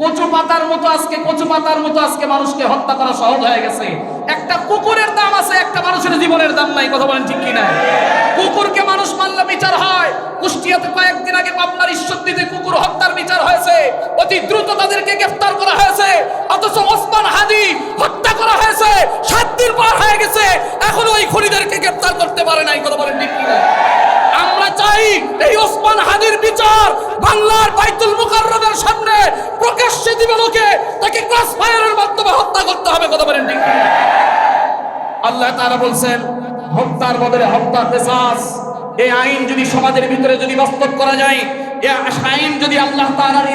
কচু পাতার মতো আজকে, কচু পাতার মতো আজকে মানুষকে হত্যা করা সহজ হয়ে গেছে। একটা কুকুরের দাম আছে, একটা মানুষের জীবনের দাম নাই, কথা বলেন ঠিক কিনা? কুকুরকে মানুষ মানলে বিচার হয়। কুষ্টিয়াতে কয়েকদিন আগে পাবনার ঈশ্বরদীতে কুকুর হত্যার বিচার হয়েছে। অতি দ্রুত তাদেরকে গ্রেফতার করা হয়েছে। অথচ ওসমান হাদি হত্যা করা হয়েছে। সাত দিন পার হয়ে গেছে। এখনও ওই খুনিদেরকে গ্রেফতার করতে পারে নাই, কথা বলেন ঠিক কিনা? আমরা চাই এই ওসমান হাদির বিচার বাংলার বাইতুল মুকাররমের সামনে প্রকাশ্যে দিবে লোকে, তাকে ক্রস ফায়ারের মাধ্যমে হত্যা করতে হবে, কথা বলেন ঠিক আল্লাহ তাআলা বলছেন, হত্যার বদলে হত্যা কিসাস। এই আইন যদি সমাজের ভিতরে যদি বাস্তব করা যায় আইন যদি আল্লাহ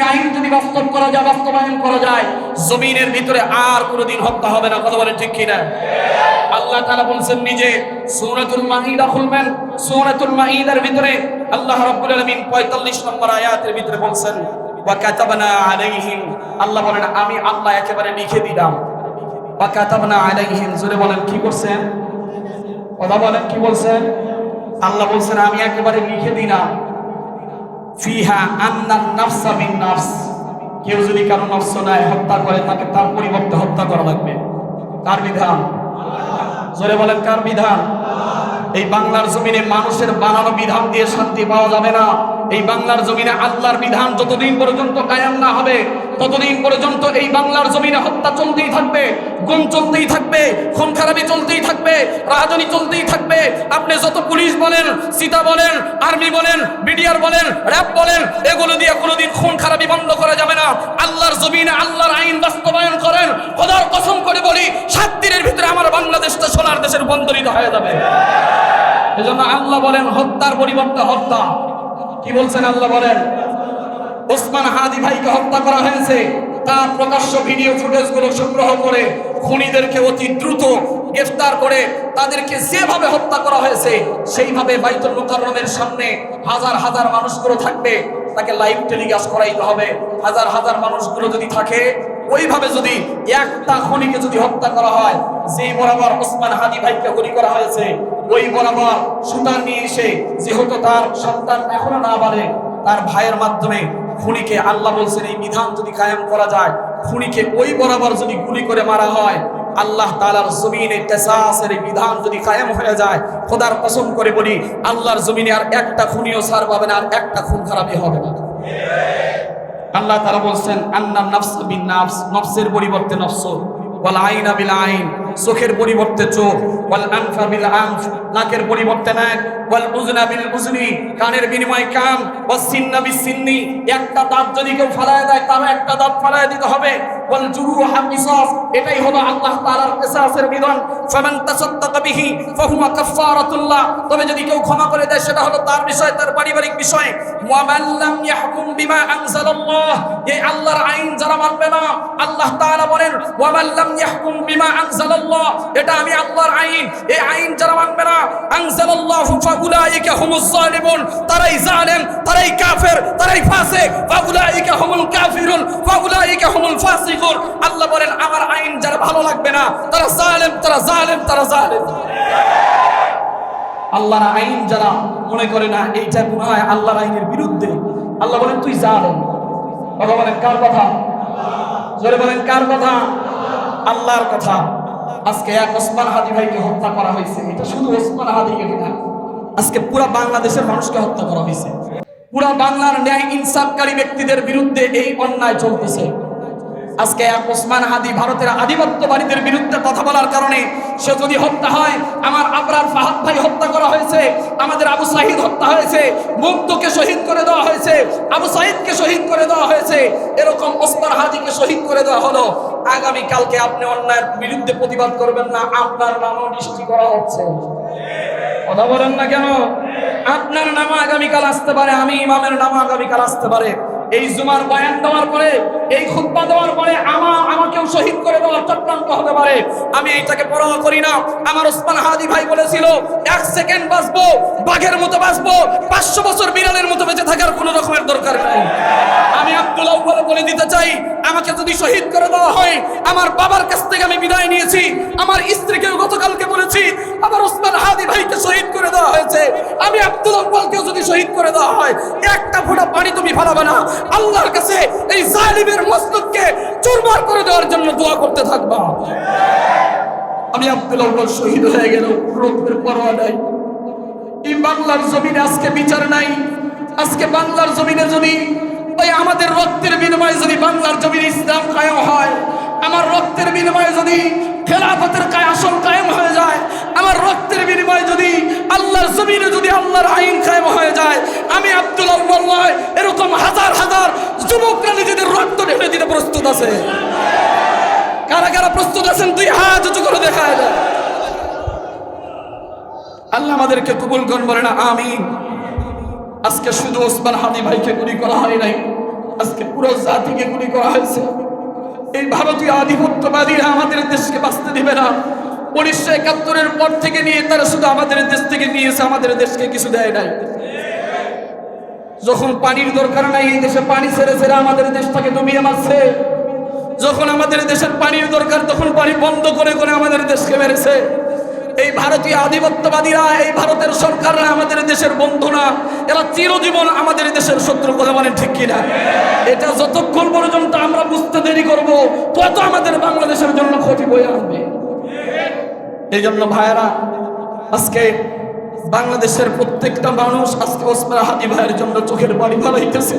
আইন যদি বাস্তব করা যায়, বাস্তবায়ন করা যায়, জমিনের ভিতরে আর কোনোদিন হত্যা হবে না, কথা বলেন ঠিক কিনা? আল্লাহ তাআলা বলছেন নিজে সূরাতুল মাইদা খুলবেন। সূরাতুল মাইদার ভিতরে আল্লাহ রাব্বুল আলামিন 45 নম্বর আয়াতের ভিতরে বলছেন, ওয়া কাতাবনা আলাইহিম আল্লাহ বলেন, আমি আল্লাহ একেবারে লিখে দিলাম। ওয়া কাতাবনা আলাইহিম জোরে বলেন, কি করছেন কথা বলেন, কি বলছেন? আল্লাহ বলছেন, আমি একেবারে লিখে দিলাম। ফিহা আন্নান নাফসা বিন নাফস কেউ যদি কারও নফস নাই হত্যা করে, তাকে তার পরিবর্তে হত্যা করা লাগবে। কার বিধান? জোরে বলেন, কার বিধান? এই বাংলার জমিনে মানুষের বানানো বিধান দিয়ে শান্তি পাওয়া যাবে না। এই বাংলার জমিনে আল্লাহর বিধান যতদিন পর্যন্ত কায়াম না হবে, ততদিন পর্যন্ত এই বাংলার জমিনে হত্যা চলতেই থাকবে, গুম চলতেই থাকবে, খুন খারাপি চলতেই থাকবে রাজনী চলতেই থাকবে। আপনি যত পুলিশ বলেন, সীতা বলেন, আর্মি বলেন, বিডিআর বলেন, র্যাব বলেন, এগুলো দিয়ে কোনোদিন খুন খারাপি বন্ধ করা যাবে না। আল্লাহর জমিনে আল্লাহর আইন বাস্তবায়ন করেন, খোদার কসম করে বলি, সাত দিনের ভিতরে আমার বাংলাদেশটা সোনার দেশের রূপান্তরিত হয়ে যাবে। এজন্য আল্লাহ বলেন, হত্যার পরিবর্তে হত্যা। কি বলছেন আল্লাহ বলেন? ওসমান হাদি ভাইকে হত্যা করা হয়েছে। তার প্রকাশ্য ভিডিও ফুটেজগুলো সংগ্রহ করে খুনিদেরকে অতি দ্রুত গ্রেফতার করে তাদেরকে যেভাবে হত্যা করা হয়েছে, সেইভাবে বাইতুল মুকাররমের সামনে হাজার হাজার মানুষগুলো থাকবে। তাকে লাইভ টেলিকাস্ট করাইতে হবে। হাজার হাজার মানুষগুলো যদি থাকে, ওইভাবে যদি একটা খনিকে যদি হত্যা করা হয়, যেই বরাবর ওসমান হাদি ভাইকে গুলি করা হয়েছে ওই বরাবর সুতার নিয়ে এসে, যেহেতু তার সন্তান এখনও না বাড়ে, তার ভাইয়ের মাধ্যমে খুনিকে আল্লাহ বলছেন, এই বিধান যদি কায়েম করা যায়, খুনিকে ওই বরাবর যদি গুলি করে মারা হয়, আল্লাহ তালার জমিনে কেসাসের বিধান যদি কায়েম হয়ে যায়, খোদার কসম করে বলি, আল্লাহর জমিনে আর একটা খুনিও সার পাবে না, আর একটা খুন খারাপই হবে না। আল্লাহ তারা বলছেন, আন্না নফস বিন নফস, নফসের পরিবর্তে নফস। বলা আইনা বিল আইন। চোখের পরিবর্তে চোখ, ওয়াল আনফা বিল আনফ, নাকের পরিবর্তে নাক, ওয়াল বিল কানের বিনিময় কান, ওয়াস সিন্না সিন্নি, একটা দাঁত যদি কেউ ফালায় দেয় তার একটা দাঁত ফালায় দিতে হবে। ওয়াল এটাই হলো আল্লাহ তাআলার কিসাসের বিধান। ফামান বিহি, ফাহুয়া কাফারাতুল্লাহ তবে যদি কেউ ক্ষমা করে দেয়, সেটা হলো তার বিষয়, তার পারিবারিক বিষয়। ওয়া লাম ইয়াহকুম বিমা আনজালাল্লাহ, এই আল্লাহর আইন যারা মানবে না, আল্লাহ তাআলা বলেন, ওয়া মান লাম ইয়াহকুম বিমা আনজালাল্লাহ এটা আমি আল্লাহর আইন। এই আইন যারা মানবে না, আনজালাল্লাহু ফাউলাইকা হুমুজ জালিমুন, তারাই জালেম, তারাই কাফের, তারাই ফাসিক। ফাউলাইকা হুমুল কাফিরুন, ফাউলাইকা হুমুল ফাসিকুন। আল্লাহ বলেন, আমার আইন যারা ভালো লাগবে না, তারা জালেম তারা জালেম তারা জালেম। আল্লাহর আইন যারা মনে করে না, এইটা হয় আল্লাহর আইনের বিরুদ্ধে। আল্লাহ বলেন, তুই জালেম। কথা বলেন, কার কথা? জোরে বলেন, কার কথা? আল্লাহর কথা। আজকে এক ওসমান হাদি ভাইকে হত্যা করা হয়েছে। এটা শুধু ওসমান হাদিকে না, আজকে পুরা বাংলাদেশের মানুষকে হত্যা করা হয়েছে। পুরা বাংলার ন্যায় ইনসাফকারী ব্যক্তিদের বিরুদ্ধে এই অন্যায় চলতেছে। আজকে এক ওসমান হাদি ভারতের আধিপত্যবাদীদের বিরুদ্ধে কথা বলার কারণে সে যদি হত্যা হয়, আমার আবরার ফাহাদ ভাই হত্যা করা হয়েছে, আমাদের আবু সাহিদ হত্যা হয়েছে, মুগ্ধকে শহীদ করে দেওয়া হয়েছে, আবু সাহিদকে শহীদ করে দেওয়া হয়েছে, এরকম ওসমান হাদিকে শহীদ করে দেওয়া হলো আগামী কালকে আপনি অন্যায়ের বিরুদ্ধে প্রতিবাদ করবেন না, আপনার নামও দৃষ্টি করা হচ্ছে। কথা বলেন না কেন? আপনার নাম আগামীকাল আসতে পারে, আমি ইমামের নাম আগামীকাল আসতে পারে। এই জুমার বয়ান দেওয়ার পরে, এই খুতবা দেওয়ার পরে আমার, আমাকেও শহীদ করে দেওয়া চক্রান্ত হতে পারে। আমি এইটাকে পরোয়া করি না। আমার ওসমান হাদি ভাই বলেছিল, এক সেকেন্ড বাঁচবো, বাঘের মতো বাঁচবো, পাঁচশো বছর বিড়ালের মতো বেঁচে থাকার কোনো রকমের দরকার নেই। বলে দিতে চাই, আমাকে যদি শহীদ করে দেওয়া হয়, আমার বাবার কাছ থেকে আমি বিদায় নিয়েছি, আমার স্ত্রীকে গতকালকে বলেছি, আমার ওসমান হাদি ভাইকে শহীদ করে দেওয়া হয়েছে। আমি আব্দুল আউ্বালকেও যদি শহীদ করে দেওয়া হয়, একটা ফোঁটা পানি তুমি ফেলাবে না। আল্লাহর কাছে এই জালিমের মস্তককে চুরমার করে দেওয়ার জন্য দোয়া করতে থাকবা। আমি আব্দুল আউ্বাল শহীদ হয়ে গেল রোগের পরোয়া নাই। এই বাংলার জমিনে আজকে বিচার নাই। আজকে বাংলার জমিনে যদি ওই আমাদের রক্তের বিনিময়ে যদি বাংলার জমির ইসলাম কায়েম হয়, আমার রক্তের বিনিময়ে যদি খেলাফতের কায় আসল কায়েম হয়ে যায়, আমার রক্তের বিনিময়ে যদি আল্লাহর জমিনে যদি আল্লাহর আইন কায়েম হয়ে যায়, আমি আব্দুল নয় এরকম হাজার হাজার যুবকরা নিজেদের রক্ত ঢেলে দিতে প্রস্তুত আছে। কারা কারা প্রস্তুত আছেন, দুই হাত উঁচু করে দেখায় দেয় আল্লাহ আমাদেরকে কবুল করুন বলে না আমি আজকে শুধু ওসমান হাদি ভাইকে গুলি করা হয় নাই। আজকে পুরো জাতিকে গুলি করা হয়েছে। এই ভারতীয় আধিপত্যবাদীরা আমাদের দেশকে বাঁচতে দিবে না। উনিশশো একাত্তরের পর থেকে নিয়ে তারা শুধু আমাদের দেশ থেকে নিয়েছে, আমাদের দেশকে কিছু দেয় নাই। যখন পানির দরকার নাই, এই দেশে পানি ছেড়ে ছেড়ে আমাদের দেশটাকে ডুবিয়ে মারছে। যখন আমাদের দেশের পানির দরকার, তখন পানি বন্ধ করে করে আমাদের দেশকে মেরেছে। এই ভারতীয় আধিপত্যবাদীরা, এই ভারতের সরকাররা আমাদের দেশের বন্ধু না এরা চিরজীবন আমাদের দেশের শত্রু, কথা বলেন ঠিক কিনা? এটা যতক্ষণ পর্যন্ত আমরা বুঝতে দেরি করব, তত আমাদের বাংলাদেশের জন্য ক্ষতি বয়ে আনবে এই জন্য ভাইয়েরা, আজকে বাংলাদেশের প্রত্যেকটা মানুষ আজকে ওসমান হাদি ভাইয়ের জন্য চোখের পানি ফেলাইতেছে।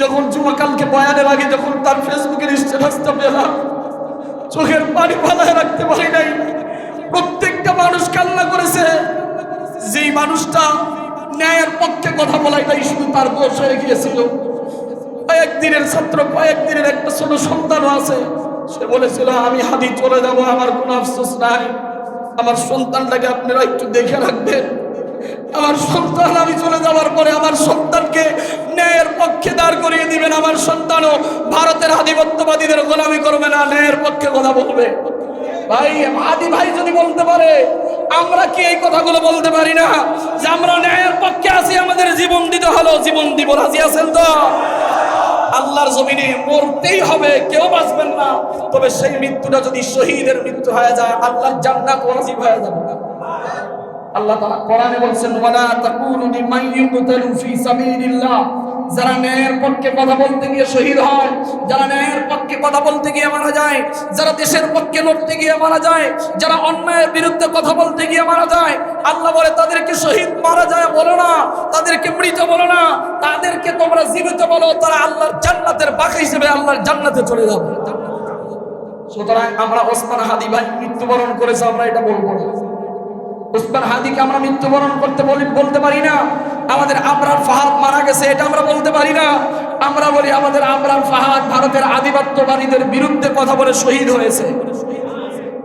যখন জুমাকালকে বয়ানের আগে যখন তার ফেসবুকের স্ট্যাটাসটা পেলাম, চোখের পানি ফালায় রাখতে পারি নাই। প্রত্যেকটা মানুষ কান্না করেছে, যেই মানুষটা ন্যায়ের পক্ষে কথা বলা এটাই শুধু তার দোষ হয়ে গিয়েছিল। কয়েকদিনের ছাত্র, কয়েকদিনের একটা ছোট সন্তানও আছে। সে বলেছিল, আমি হাদি চলে যাব, আমার কোনো আফসোস নাই। আমার সন্তানটাকে আপনারা একটু দেখে রাখবেন। আমার সন্তান, আমি চলে যাওয়ার পরে আমার সন্তানকে ন্যায়ের পক্ষে দাঁড় করিয়ে দিবেন। আমার সন্তানও ভারতের আধিপত্যবাদীদের গোলামি করবে না, ন্যায়ের পক্ষে কথা বলবে। ভাই, আদি ভাই যদি বলতে পারে, আমরা কি এই কথাগুলো বলতে পারি না? যে আমরা ন্যায়ের পক্ষে আছি, আমাদের জীবন দিতে হলো, জীবন দিব, রাজি আছেন তো? আল্লাহর জমিনে মরতেই হবে, কেউ বাঁচবেন না। তবে সেই মৃত্যুটা যদি শহীদের মৃত্যু হয়ে যায়, আল্লাহর জান্নাত ওয়াজিব হয়ে যাবে। আল্লাহ তাআলা কোরআনে বলছেন, ওয়ালা তাকুনু লিমান ইউকতালু ফি সাবিলিল্লাহ। যারা ন্যায়ের পক্ষে কথা বলতে গিয়ে শহীদ হয়, যারা ন্যায়ের পক্ষে কথা বলতে গিয়ে মারা যায়, যারা দেশের পক্ষে লড়তে গিয়ে মারা যায়, যারা অন্যায়ের বিরুদ্ধে কথা বলতে গিয়ে মারা যায়, আল্লাহ বলে তাদেরকে শহীদ মারা যায় বলো না, তাদেরকে মৃত বলো না, তাদেরকে তোমরা জীবিত বলো, তারা আল্লাহর জান্নাতের বাকি হিসেবে আল্লাহর জান্নাতে চলে যাবে। সুতরাং আমরা ওসমান হাদি ভাই মৃত্যুবরণ করেছে, আমরা এটা বলব না। উসমান হাদিকে আমরা মৃত্যুবরণ করতে বলি, বলতে পারি না। আমাদের আবরার ফাহাদ মারা গেছে, এটা আমরা বলতে পারি না। আমরা বলি আমাদের আবরার ফাহাদ ভারতের আধিপত্যবাদীদের বিরুদ্ধে কথা বলে শহীদ হয়েছে।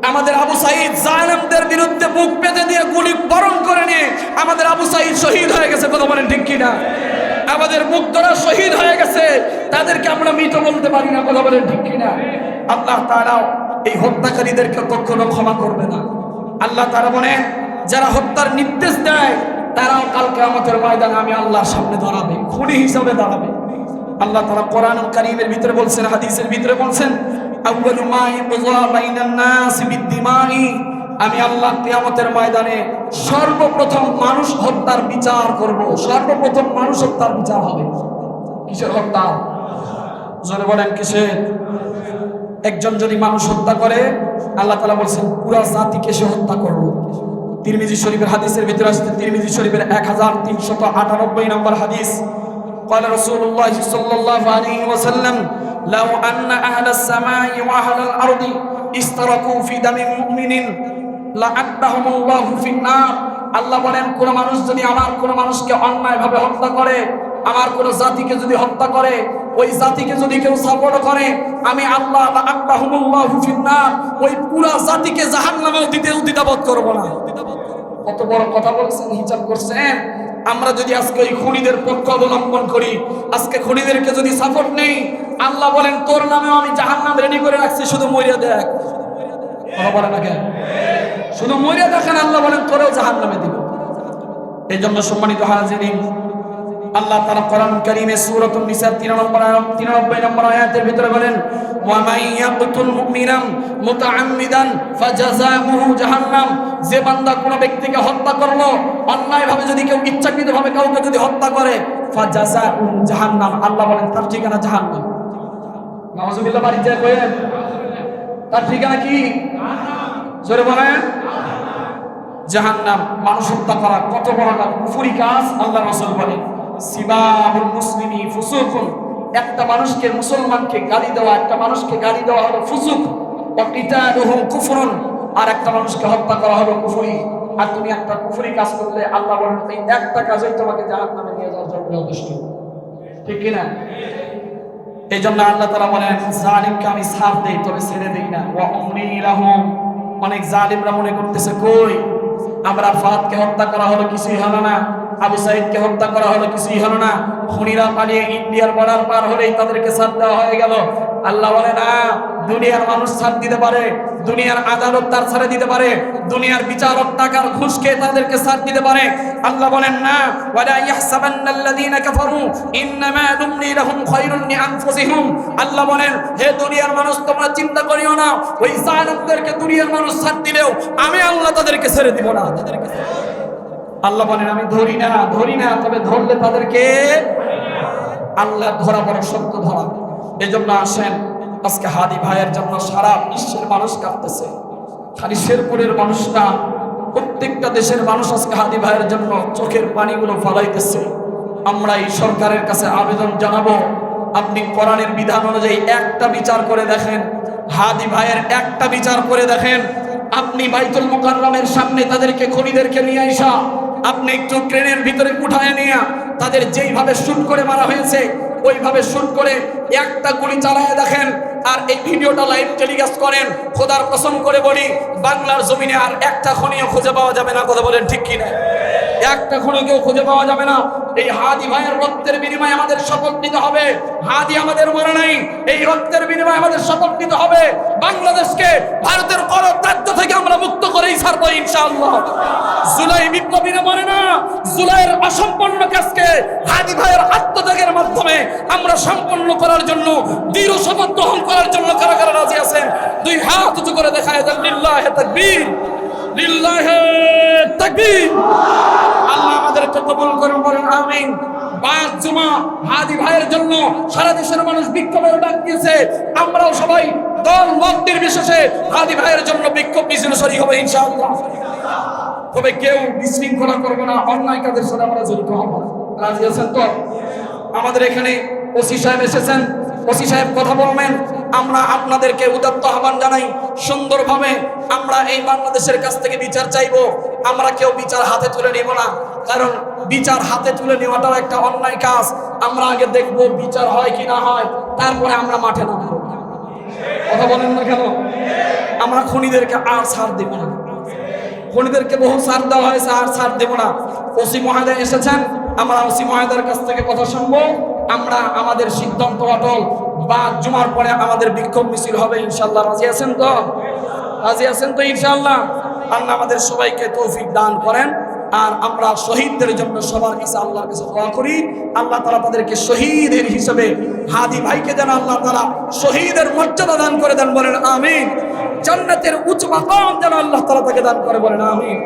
আমাদের আবু সাইদ জালেমদের বিরুদ্ধে বুক পেতে দিয়ে গুলি বরণ করে নিয়ে আমাদের আবু সাইদ শহীদ হয়ে গেছে, কথা বলেন ঠিক কিনা? আমাদের মুখ মুগ্ধরা শহীদ হয়ে গেছে, তাদেরকে আমরা মৃত বলতে পারি না, কথা বলেন ঠিক কিনা? আল্লাহ তারাও এই হত্যাকারীদেরকে কখনো ক্ষমা করবে না। আল্লাহ তারা বলেন যারা হত্যার নির্দেশ দেয়, তারাও কালকে আমাদের ময়দানে আমি আল্লাহর সামনে দাঁড়াবে, খুনি হিসাবে দাঁড়াবে। আল্লাহ তারা কোরআন কারিমের ভিতরে বলছেন, হাদিসের ভিতরে বলছেন আমি আল্লাহ কিয়ামতের ময়দানে সর্বপ্রথম মানুষ হত্যার বিচার করব, সর্বপ্রথম মানুষ হত্যার বিচার হবে। কিসের হত্যা? জোরে বলেন, কিসের? একজন যদি মানুষ হত্যা করে, আল্লাহ তালা বলছেন, পুরা জাতিকে সে হত্যা করল। তিরমিজি শরীফের হাদিসের ভিতরে আসছে তিরমিজি শরীফের এক হাজার তিনশত আটানব্বই নম্বর হাদিস قال رسول الله صلى الله عليه وسلم لو أن أهل السماء وأهل الأرض اشتركوا في دم مؤمن لأكبهم الله في النار আল্লাহ বলেন কোন মানুষ যদি আমার কোন মানুষকে অন্যায়ভাবে হত্যা করে আমার কোন জাতিকে যদি হত্যা করে, ওই জাতিকে যদি কেউ সাপোর্ট করে, আমি আল্লাহ ফিন্নার, ওই পুরা জাতিকে জাহান্নামেও দিতে উদ্দিতাবোধ করব না। কত বড় কথা বলছেন, হিসাব করছেন? আমরা যদি আজকে ওই খুনিদের পক্ষ অবলম্বন করি, আজকে খুনিদেরকে যদি সাপোর্ট নেই, আল্লাহ বলেন, তোর নামেও আমি জাহান্নাম রেডি করে রাখছি, শুধু মরিয়া দেখ। বলে না কেন? শুধু মরিয়া দেখেন আল্লাহ বলেন, তোরেও জাহান্নামে দিব। এই জন্য সম্মানিত হাজিরিন আল্লাহ তাআলা কোরআন কারীমে সূরাতুন নিসা 3 নম্বর আয়াত 93 নম্বর আয়াতের ভিতরে বলেন, ওয়া মান ইয়াকতুল মুমিনান মুতাআম্মিদান ফাজাযাউহু জাহান্নাম। যে বান্দা কোন ব্যক্তিকে হত্যা করল, অন্যায়ভাবে যদি কেউ ইচ্ছাকৃতভাবে কাউকে যদি হত্যা করে ফাজাযাউহু জাহান্নাম। আল্লাহ বলেন, তার ঠিকানা জাহান্নাম। নাউজুবিল্লাহ বাড়ি যায় কইেন তার ঠিকানা কি? জোরে বলেন। জাহান্নাম। মানুষ হত্যা করা কত বড় কুফরি কাজ আল্লাহ রাসূল বলেন। একটা মানুষকে মুসলমানকে গালি দেওয়া, একটা মানুষকে গালি দেওয়া হলো ফুসুক। ওয়া কিতালুহু কুফরুন। আর একটা মানুষকে হত্যা করা হলো কুফরি। আর তুমি একটা কুফরি কাজ করলে আল্লাহ বলেন, এই একটা কাজই তোমাকে জাহান্নামে নিয়ে যাওয়ার জন্য যথেষ্ট। ঠিক কি না এই জন্য আল্লাহ তারা বলেন জালিমকে আমি ছাড় দেই, তবে ছেড়ে দেই না। ওয়া অনেক জালিমরা মনে করতেছে, কই? আমরা ফাতকে হত্যা করা হলো কিছুই হলো না, আবু সাইদকে হত্যা করা হলো কিছুই হলো না। খুনিরা পালিয়ে ইন্ডিয়ার বর্ডার পার হলেই তাদেরকে সাথ দেওয়া হয়ে গেল। আল্লাহ বলে, না, দুনিয়ার মানুষ সাথ দিতে পারে দুনিয়ার আদালত তার ছাড়ে দিতে পারে, দুনিয়ার বিচারক টাকার ঘুষ খেয়ে তাদেরকে ছাড় দিতে পারে। আল্লাহ বলেন, না, ওয়ালা ইয়াহসাবান্নাল্লাযীনা কাফারু, ইন্নামা নুমলি লাহুম খায়রুন লিআনফুসিহিম আল্লাহ বলেন, হে দুনিয়ার মানুষ, তোমরা চিন্তা করিও না, ওই জালিমদেরকে দুনিয়ার মানুষ ছাড় দিলেও আমি আল্লাহ তাদেরকে ছেড়ে দিব না। তাদেরকে আল্লাহ বলেন, আমি ধরি না ধরি না, তবে ধরলে তাদেরকে আল্লাহ ধরা বড় সত্য ধরা। এই জন্য আসেন আজকে হাদি ভাইয়ের জন্য সারা বিশ্বের মানুষ কাঁদতেছে। খালি শেরপুরের মানুষটা প্রত্যেকটা দেশের মানুষ আজকে হাদি ভাইয়ের জন্য চোখের পানিগুলো ফলাইতেছে। আমরা এই সরকারের কাছে আবেদন জানাব, আপনি কোরআনের বিধান অনুযায়ী একটা বিচার করে দেখেন, হাদি ভাইয়ের একটা বিচার করে দেখেন। আপনি বাইতুল মুকাররমের সামনে তাদেরকে খনিদেরকে নিয়ে আইসা, আপনি একটু ট্রেনের ভিতরে উঠায় নিয়ে তাদের যেইভাবে শুট করে মারা হয়েছে, ওইভাবে শুট করে একটা গুলি চালায় দেখেন আর এই ভিডিওটা লাইভ টেলিকাস্ট করেন, খোদার কসম করে বলি, বাংলার জমিনে আর একটা খনিও খুঁজে পাওয়া যাবে না, কথা বলেন ঠিক কিনা? একটা খনি কেউ খুঁজে পাওয়া যাবে না। এই হাদি ভাইয়ের রক্তের বিনিময়ে আমাদের শপথ নিতে হবে। হাদি আমাদের মনে নাই। এই রক্তের বিনিময়ে আমাদের শপথ নিতে হবে। বাংলাদেশকে ভারতের করতাদ্য থেকে আমরা মুক্ত করেই ছাড়বো ইনশাআল্লাহ। জুলাই বিপ্লবীরা মনে না। জুলাইয়ের অসম্পন্ন কাজকে হাদি ভাইয়ের আত্মত্যাগের মাধ্যমে আমরা সম্পন্ন করার জন্য, দৃঢ় শপথ গ্রহণ করার জন্য কারা কারা রাজি আছেন? দুই হাত উঁচু করে দেখায় দেন, লিল্লাহে তাকবীর। লিল্লাহে তাকবীর। কবুল করুন, বলেন আমিন। পাঁচ জুমা, হাদি ভাইয়ের জন্য সারা দেশের মানুষ বিক্ষোভের ডাক দিয়েছে। আমরাও সবাই দল মত নির্বিশেষে হাদি ভাইয়ের জন্য বিক্ষোভ মিছিল সরি হবে, ইনশাআল্লাহ। তবে কেউ বিশৃঙ্খলা করব না, অন্যায় কাজের সাথে আমরা জড়িত হব রাজি আছেন তো? আমাদের এখানে ওসি সাহেব এসেছেন। ওসি সাহেব কথা বলবেন। আমরা আপনাদেরকে উদাত্ত আহ্বান জানাই। সুন্দরভাবে আমরা এই বাংলাদেশের কাছ থেকে বিচার চাইব। আমরা কেউ বিচার হাতে তুলে নিব না। কারণ বিচার হাতে তুলে নেওয়াটাও একটা অন্যায় কাজ। আমরা আগে দেখব বিচার হয় কি না হয়, তারপরে আমরা মাঠে নামবো। কথা বলেন না কেন? আমরা খনিদেরকে আর ছাড় দেব না। খনিদেরকে বহু ছাড় দেওয়া হয়েছে, আর ছাড় দেব না। ওসি মহাদয় এসেছেন, আমরা ওসি মহাদয়ের কাছ থেকে কথা শুনব। আমরা আমাদের সিদ্ধান্ত অটল। বা জুমার পরে আমাদের বিক্ষোভ মিছিল হবে, ইনশাল্লাহ। রাজি আছেন তো? রাজি আছেন তো, ইনশাল্লাহ। আল্লাহ আমাদের সবাইকে তৌফিক দান করেন। আর আমরা শহীদদের জন্য সবার কাছে আল্লাহর কাছে দোয়া করি। আল্লাহ তালা তাদেরকে শহীদের হিসেবে হাদি ভাইকে যেন আল্লাহ তালা শহীদের মর্যাদা দান করে দেন বলেন আমিন। জান্নাতের উচ্চ মাকাম যেন আল্লাহ তালা তাকে দান করে বলেন আমিন।